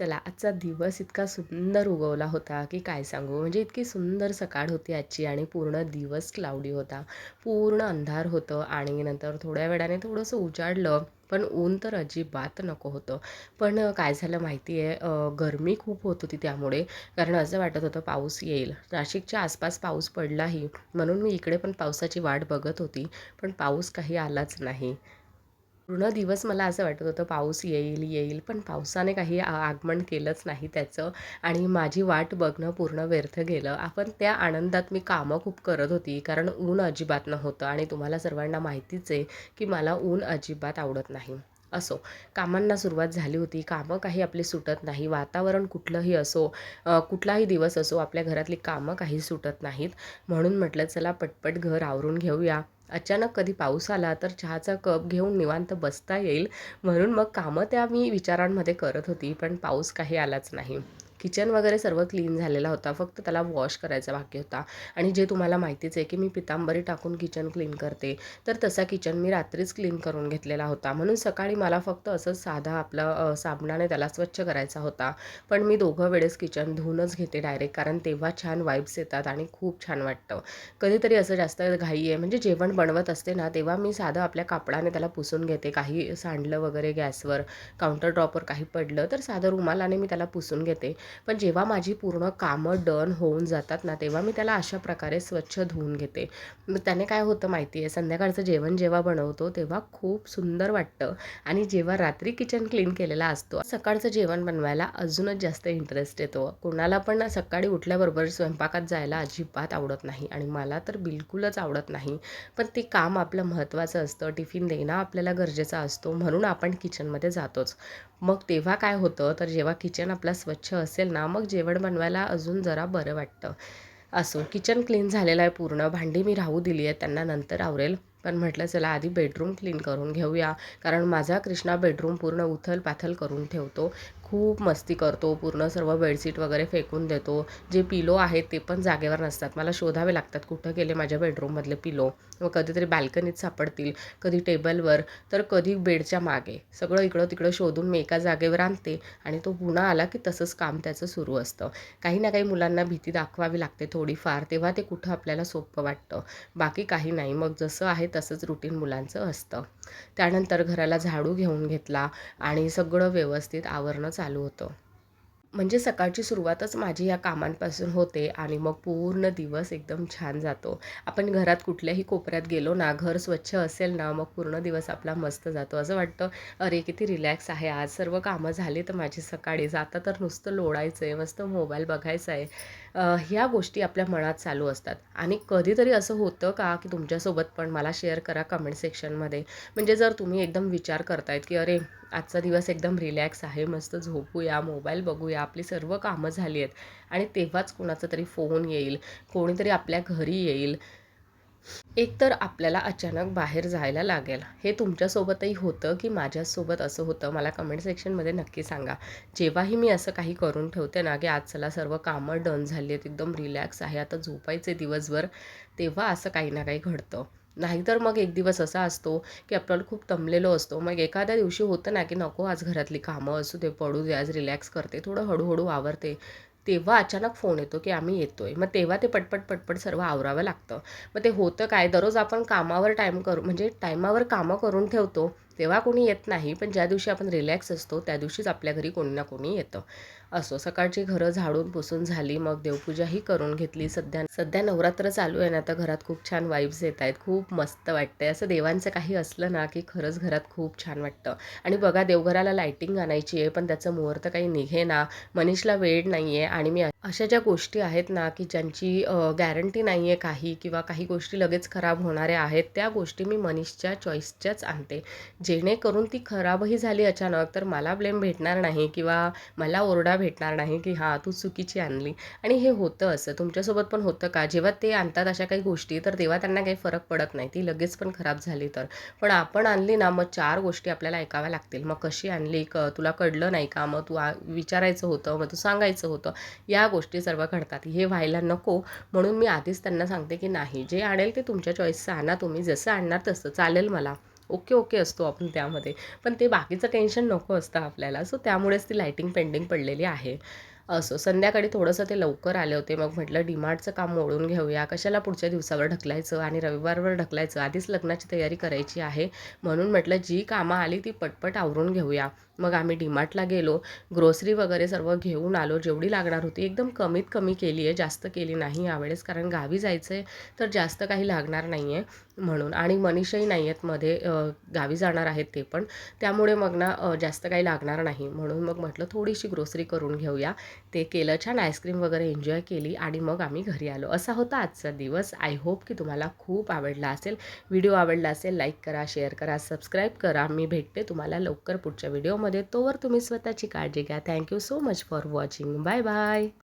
चला आजचा दिवस इतका सुंदर उगवला होता की काय सांगू? म्हणजे इतकी सुंदर सकाळ होती आजची आणि पूर्ण दिवस क्लाउडी होता. पूर्ण अंधार होतं आणि नंतर थोड्या वेळाने थोडंसं उजाडलं पण ऊन तर अजिबात नको होतं. पण काय झालं माहिती आहे गरमी खूप होत होती त्यामुळे. कारण असं वाटत होतं पाऊस येईल. नाशिकच्या आसपास पाऊस पडलाही. म्हणून मी इकडे पण पावसाची वाट बघत होती. पण पाऊस काही आलाच नाही. पूर्ण दिवस मला असं वाटत होतं पाऊस येईल येईल पण पावसाने काही आ आगमन केलंच नाही त्याचं. आणि माझी वाट बघणं पूर्ण व्यर्थ गेलं. आपण त्या आनंदात मी कामं खूप करत होती कारण ऊन अजिबात नव्हतं आणि तुम्हाला सर्वांना माहितीच आहे की मला ऊन अजिबात आवडत नाही. असो कामांना सुरुवात झाली होती. कामं काही आपली सुटत नाही. वातावरण कुठलंही असो कुठलाही दिवस असो आपल्या घरातली कामं काही सुटत नाहीत. म्हणून म्हटलं चला पटपट घर आवरून घेऊया. अचानक कधी पाऊस आला तर चहाचा कप घेऊन निवांत बसता येईल. म्हणून मग कामं त्या मी विचारांमध्ये करत होती पण पाऊस काही आलाच नाही. किचन वगैरे सर्व क्लीन झालेला होता. फक्त त्याला वॉश करायचा बाकी होता. आणि जे तुम्हाला माहितीच आहे की मी पितांबरी टाकून किचन क्लीन करते. तर तसा किचन मी रात्रीच क्लीन करून घेतलेला होता. म्हणून सकाळी मला फक्त असंच साधा आपलं साबणाने त्याला स्वच्छ करायचा होता. पण मी दोघं वेळेस किचन धुवूनच घेते डायरेक्ट. कारण तेव्हा छान वाईब्स येतात आणि खूप छान वाटतं. कधीतरी असं जास्त घाई आहे. म्हणजे जेवण बनवत असते ना तेव्हा मी साधं आपल्या कापडाने त्याला पुसून घेते. काही सांडलं वगैरे गॅसवर काउंटर ड्रॉपवर काही पडलं तर साधं रुमालाने मी त्याला पुसून घेते. पण जेव्हा माझी पूर्ण कामं डन होऊन जातात ना तेव्हा मी त्याला अशा प्रकारे स्वच्छ धुवून घेते. मग त्याने काय होतं माहिती आहे संध्याकाळचं जेवण जेव्हा बनवतो तेव्हा खूप सुंदर वाटतं. आणि जेव्हा रात्री किचन क्लीन केलेला असतो सकाळचं जेवण बनवायला अजूनच जास्त इंटरेस्ट येतो. कोणाला पण सकाळी उठल्याबरोबर स्वयंपाकात जायला अजिबात आवडत नाही आणि मला तर बिलकुलच आवडत नाही. पण ते काम आपलं महत्त्वाचं असतं टिफिन देणं आपल्याला गरजेचा असतो म्हणून आपण किचनमध्ये जातोच. मग तेव्हा काय होतं तर जेव्हा किचन आपला स्वच्छ असेल ना मग जेवण बनवायला अजून जरा बरं वाटतं. असो किचन क्लीन झालेलं आहे पूर्ण. भांडी मी राहू दिली आहे त्यांना नंतर आवरेल. पण म्हटलं चला आधी बेडरूम क्लीन करून घेऊया. कारण माझा कृष्णा बेडरूम पूर्ण उथल पाथल करून ठेवतो. खूप मस्ती करतो पूर्ण सर्व बेडशीट वगैरे फेकून देतो. जे पिलो आहेत ते पण जागेवर नसतात. मला शोधावे लागतात कुठं गेले माझ्या बेडरूममधले पिलो. मग कधीतरी बाल्कनीत सापडतील कधी टेबलवर तर कधी बेडच्या मागे. सगळं इकडं तिकडं शोधून मी एका जागेवर आणते आणि तो पुन्हा आला की तसंच काम त्याचं सुरू असतं. काही ना काही मुलांना भीती दाखवावी लागते थोडीफार तेव्हा ते कुठं आपल्याला सोपं वाटतं. बाकी काही नाही. मग जसं आहे तसंच रुटीन मुलांचं असतं. त्यानंतर घराला झाडू घेऊन घेतला आणि सगळं व्यवस्थित आवरणं चालू होतं. म्हणजे सकाळची सुरुवातच माझी या कामांपासून होते आणि मग पूर्ण दिवस एकदम छान जातो. आपण घरात कुठल्याही कोपऱ्यात गेलो ना घर स्वच्छ असेल ना मग पूर्ण दिवस आपला मस्त जातो. असं वाटतं अरे किती रिलॅक्स आहे आज. सर्व कामं झाली तर माझी सकाळी. जाता तर नुसतं लोडायचं आहे मस्त मोबाईल बघायचा आहे ह्या गोष्टी आपल्या मनात चालू असतात. आणि कधीतरी असं होतं का की तुमच्यासोबत पण मला शेअर करा कमेंट सेक्शनमध्ये म्हणजे जर तुम्ही एकदम विचार करतायत की अरे आजचा दिवस एकदम रिलॅक्स आहे मस्त झोपूया मोबाईल बघूया आपली सर्व कामं झाली आहेत. आणि तेव्हाच कोणाचा तरी फोन येईल कोणीतरी आपल्या घरी येईल. एकतर आपल्याला अचानक बाहेर जायला लागेल. हे तुमच्यासोबतही होतं की माझ्यासोबत असं होतं? मला कमेंट सेक्शनमध्ये नक्की सांगा. जेव्हाही मी असं काही करून ठेवते ना की आज चला सर्व कामं डन झाली आहेत एकदम रिलॅक्स आहे आता झोपायचे दिवसभर तेव्हा असं काही ना काही घडतं. नाहीतर मग एक दिवस असा असतो की आपल्याला खूप तमलेलो असतो. मग एखाद्या दिवशी होतं ना की नको आज घरातली कामं असू दे पडू दे आज रिलॅक्स करते थोडं हळूहळू आवरते. तेव्हा अचानक फोन येतो की आम्ही येतो आहे मग तेव्हा ते पटपट पटपट सर्व आवरावं लागतं. मग ते होतं काय? दररोज आपण कामावर टाईम करू म्हणजे टायमावर कामं करून ठेवतो. तेव्हा कोणी येत नाही पण ज्या दिवशी आपण रिलॅक्स असतो त्या दिवशीच आपल्या घरी कोणी ना कोणी येतं. असो सकाळची घरं झाडून पुसून झाली मग देवपूजाही करून घेतली. सध्या सध्या नवरात्र चालू आहे ना तर घरात खूप छान वाईब्स येत आहेत. खूप मस्त वाटतंय. असं देवांचं काही असलं ना की खरंच घरात खूप छान वाटतं. आणि बघा देवघराला लाईटिंग आणायची आहे पण त्याचं मुहूर्त काही निघे ना मनीषला वेळ नाही आहे आणि मी अशा ज्या गोष्टी आहेत ना की ज्यांची गॅरंटी नाही आहे काही किंवा काही गोष्टी लगेच खराब होणाऱ्या आहेत त्या गोष्टी मी मनीषच्या चॉईसच्याच आणते. जेणेकरून ती खराबही झाली अचानक तर मला ब्लेम भेटणार नाही किंवा मला ओरडा भेटणार नाही की हां तू चुकीची आणली. आणि हे होतं असं. तुमच्यासोबत पण होतं का? जेव्हा ते आणतात अशा काही गोष्टी तर तेव्हा त्यांना काही फरक पडत नाही. ती लगेच पण खराब झाली तर. पण आपण आणली ना मग चार गोष्टी आपल्याला ऐकाव्या लागतील. मग कशी आणली? क तुला कळलं नाही का? मग तू विचारायचं होतं मग तू सांगायचं होतं. या गोष्टी सर्व घडतात. हे व्हायला नको. म्हणून मी आधीच त्यांना सांगते की नाही. जे आणेल ते तुमच्या चॉईसचं आणा तुम्ही. जसं आणणार तसं. चालेल मला. ओके ओके असतो आपण त्यामध्ये. पण ते बाकीचं टेन्शन नको असतं आपल्याला. सो त्यामुळेच ती लायटिंग पेंडिंग पडलेली आहे. असो संध्याकाळी थोडंसं ते लवकर आले होते. मग म्हटलं डिमार्टचं काम मोडून घेऊया. कशाला पुढच्या दिवसावर ढकलायचं आणि रविवारवर ढकलायचं? आधीच लग्नाची तयारी करायची आहे. म्हणून म्हटलं जी कामं आली ती पटपट आवरून घेऊया. मग आम्ही डीमार्टला गेलो. ग्रोसरी वगैरे सर्व घेऊन आलो. जेवढी लागणार होती एकदम कमीत कमी केली आहे. जास्त केली नाही यावेळेस कारण गावी जायचं आहे तर जास्त काही लागणार नाही आहे म्हणून. आणि मनीषही नाही आहेत मध्ये. गावी जाणार आहेत ते पण. त्यामुळे मग ना जास्त काही लागणार नाही. म्हणून मग म्हटलं थोडीशी ग्रोसरी करून घेऊया. ते केलं छान. आईस्क्रीम वगैरे एन्जॉय केली आणि मग आम्ही घरी आलो. असा होता आजचा दिवस. आय होप की तुम्हाला खूप आवडला असेल. व्हिडिओ आवडला असेल लाईक करा शेअर करा सबस्क्राईब करा. मी भेटते तुम्हाला लवकर पुढच्या व्हिडिओमध्ये तोवर तुम्ही स्वतःची काळजी घ्या. Thank you so much for watching bye bye